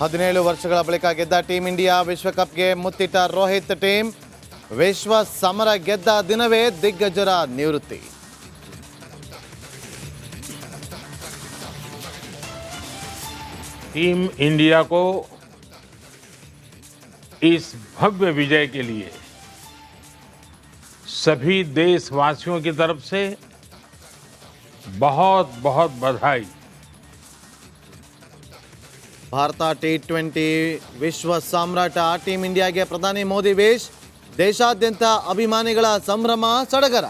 ಹದಿನೇಳು ವರ್ಷಗಳ ಬಳಿಕ ಗೆದ್ದ ಟೀಂ ಇಂಡಿಯಾ ವಿಶ್ವಕಪ್ಗೆ ಮುತ್ತಿಟ್ಟ ರೋಹಿತ್ ಟೀಮ್ ವಿಶ್ವ ಸಮರ ಗೆದ್ದ ದಿನವೇ ದಿಗ್ಗಜರ ನಿವೃತ್ತಿ टीम इंडिया को इस भव्य विजय के लिए सभी देशवासियों की तरफ से बहुत बहुत बधाई ಭಾರತ ಟಿ ಟ್ವೆಂಟಿ ವಿಶ್ವ ಸಾಮ್ರಾಟ ಟೀಮ್ ಇಂಡಿಯಾಗೆ ಪ್ರಧಾನಿ ಮೋದಿ ವೇಶ್ ದೇಶಾದ್ಯಂತ ಅಭಿಮಾನಿಗಳ ಸಂಭ್ರಮ ಸಡಗರ.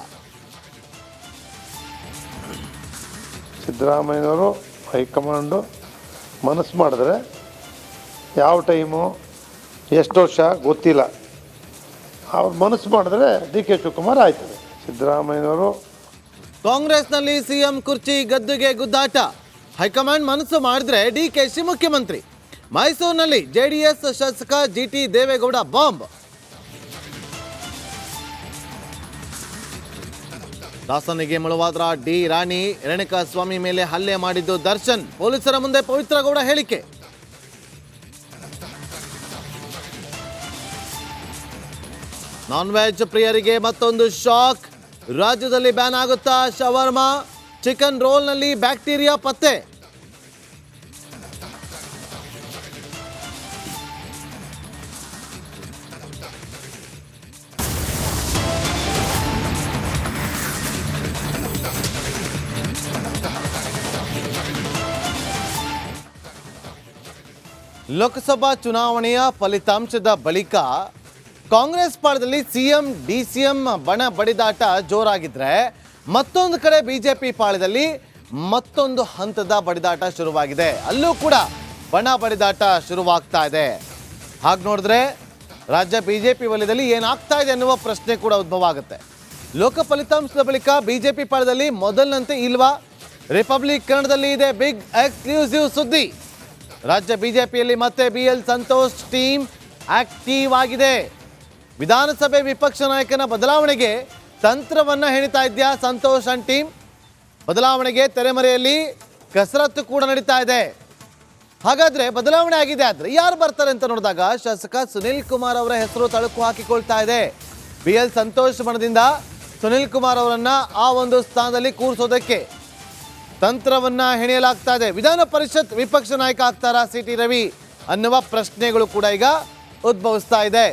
ಸಿದ್ದರಾಮಯ್ಯನವರು ಹೈಕಮಾಂಡು ಮನಸ್ಸು ಮಾಡಿದ್ರೆ ಯಾವ ಟೈಮು ಎಷ್ಟು ವರ್ಷ ಗೊತ್ತಿಲ್ಲ. ಅವ್ರು ಮನಸ್ಸು ಮಾಡಿದ್ರೆ ಡಿ ಕೆ ಶಿವಕುಮಾರ್ ಆಯ್ತದೆ. ಸಿದ್ದರಾಮಯ್ಯನವರು ಕಾಂಗ್ರೆಸ್ನಲ್ಲಿ ಸಿಎಂ ಕುರ್ಚಿ ಗದ್ದುಗೆ ಗುದ್ದಾಟ. ಹೈಕಮಾಂಡ್ ಮನಸ್ಸು ಮಾಡಿದ್ರೆ ಡಿ ಕೆ ಶಿ ಮುಖ್ಯಮಂತ್ರಿ. ಮೈಸೂರಿನಲ್ಲಿ ಜೆಡಿಎಸ್ ಶಾಸಕ ಜಿ ಟಿ ದೇವೇಗೌಡ ಬಾಂಬ್. ದಾಸನಿಗೆ ಮುಳುವಾದ್ರ ಡಿ ರಾಣಿ ರೇಣುಕಾ ಸ್ವಾಮಿ ಮೇಲೆ ಹಲ್ಲೆ ಮಾಡಿದ್ದು ದರ್ಶನ್, ಪೊಲೀಸರ ಮುಂದೆ ಪವಿತ್ರ ಗೌಡ ಹೇಳಿಕೆ. ನಾನ್ ವೆಜ್ ಪ್ರಿಯರಿಗೆ ಮತ್ತೊಂದು ಶಾಕ್. ರಾಜ್ಯದಲ್ಲಿ ಬ್ಯಾನ್ ಆಗುತ್ತಾ ಶವರ್ಮಾ? ಚಿಕನ್ ರೋಲ್ನಲ್ಲಿ ಬ್ಯಾಕ್ಟೀರಿಯಾ ಪತ್ತೆ. ಲೋಕಸಭಾ ಚುನಾವಣೆಯ ಫಲಿತಾಂಶದ ಬಳಿಕ ಕಾಂಗ್ರೆಸ್ ಪಾಳದಲ್ಲಿ ಸಿಎಂ ಡಿ ಸಿಎಂ ಬಣ ಬಡಿದಾಟ ಜೋರಾಗಿದ್ರೆ ಮತ್ತೊಂದು ಕಡೆ ಬಿಜೆಪಿ ಪಾಳ್ಯದಲ್ಲಿ ಮತ್ತೊಂದು ಹಂತದ ಬಡಿದಾಟ ಶುರುವಾಗಿದೆ. ಅಲ್ಲೂ ಕೂಡ ಬಣ ಬಡಿದಾಟ ಶುರುವಾಗ್ತಾ ಇದೆ. ಹಾಗೆ ನೋಡಿದ್ರೆ ರಾಜ್ಯ ಬಿಜೆಪಿ ವಲಯದಲ್ಲಿ ಏನಾಗ್ತಾ ಇದೆ ಅನ್ನುವ ಪ್ರಶ್ನೆ ಕೂಡ ಉದ್ಭವ ಆಗುತ್ತೆ. ಲೋಕ ಫಲಿತಾಂಶದ ಬಳಿಕ ಬಿಜೆಪಿ ಪಾಳ್ಯದಲ್ಲಿ ಮೊದಲಿನಂತೆ ಇಲ್ವಾ? ರಿಪಬ್ಲಿಕ್ ಕನ್ನಡದಲ್ಲಿ ಇದೆ ಬಿಗ್ ಎಕ್ಸ್ಕ್ಲೂಸಿವ್ ಸುದ್ದಿ. ರಾಜ್ಯ ಬಿಜೆಪಿಯಲ್ಲಿ ಮತ್ತೆ B L Santosh team active ಆಗಿದೆ. ವಿಧಾನಸಭೆ ವಿಪಕ್ಷ ನಾಯಕನ ಬದಲಾವಣೆಗೆ ತಂತ್ರವನ್ನ ಹೆಣಿತಾ ಇದೆಯಾ ಸಂತೋಷ್ ಅಂಡ್ ಟೀಮ್ ಬದಲಾವಣೆಗೆ ತೆರೆಮರೆಯಲ್ಲಿ ಕಸರತ್ತು ಕೂಡ ನಡೀತಾ ಇದೆ. ಹಾಗಾದ್ರೆ ಬದಲಾವಣೆ ಆಗಿದೆ ಆದ್ರೆ ಯಾರು ಬರ್ತಾರೆ ಅಂತ ನೋಡಿದಾಗ ಶಾಸಕ ಸುನಿಲ್ ಕುಮಾರ್ ಅವರ ಹೆಸರು ತಳುಕು ಹಾಕಿಕೊಳ್ತಾ ಇದೆ. ಬಿ ಎಲ್ ಸಂತೋಷ್ ಬಣದಿಂದ ಸುನಿಲ್ ಕುಮಾರ್ ಅವರನ್ನ ಆ ಒಂದು ಸ್ಥಾನದಲ್ಲಿ ಕೂರಿಸೋದಕ್ಕೆ ತಂತ್ರವನ್ನ ಹೆಣೆಯಲಾಗ್ತಾ ಇದೆ. ವಿಧಾನ ಪರಿಷತ್ ವಿಪಕ್ಷ ನಾಯಕ ಆಗ್ತಾರಾ ಸಿ ರವಿ ಅನ್ನುವ ಪ್ರಶ್ನೆಗಳು ಕೂಡ ಈಗ ಉದ್ಭವಿಸ್ತಾ ಇದೆ.